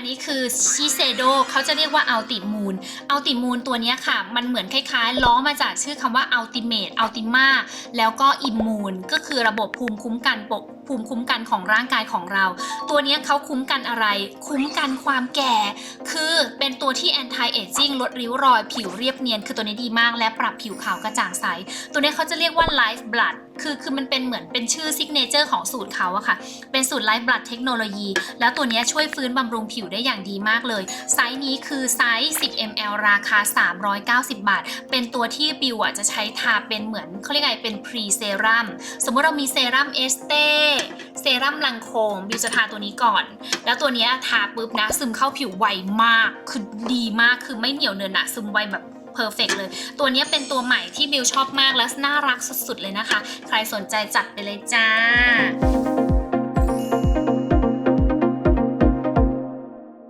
อันนี้คือชิเซโดเขาจะเรียกว่าอัลติมูนอัลติมูนตัวนี้ค่ะ มันเหมือนคล้ายๆ ล้อมาจากชื่อคำว่าอัลติเม e อัลติมาแล้วก็อิมมูนก็คือระบบภูมิคุ้มกันปกภูมิคุ้มกันของร่างกายของเรา ตัวนี้เขาคุ้มกันอะไร คุ้มกันความแก่ คือเป็นตัวที่ anti aging ลดริ้วรอย ผิวเรียบเนียน คือตัวนี้ดีมากและปรับผิวขาวกระจ่างใส ตัวนี้เขาจะเรียกว่า life blood คือคือมันเป็นเหมือนเป็นชื่อซิกเนเจอร์ของสูตรเขาอะค่ะ เป็นสูตร Life Blood เทคโนโลยี แล้วตัวนี้ช่วยฟื้นบำรุงผิวได้อย่างดีมากเลย ไซส์นี้คือไซส์ 10 ml ราคา 390 บาท เป็นตัวที่บิวอะจะใช้ทาเป็นเหมือนเขาเรียกไงเป็นพรีเซรั่ม สมมติเรามีเซรั่มเอสเต้ เซรั่มลังโคม บิวจะทาตัวนี้ก่อน แล้วตัวนี้ทาปุ๊บนะซึมเข้าผิวไวมาก คือดีมาก คือไม่เหนียวเนินอะซึมไวแบบ เพอร์เฟกเลย ตัวนี้เป็นตัวใหม่ที่บิวชอบมากและน่ารักสุดๆเลยนะคะ ใครสนใจจัดไปเลยจ้า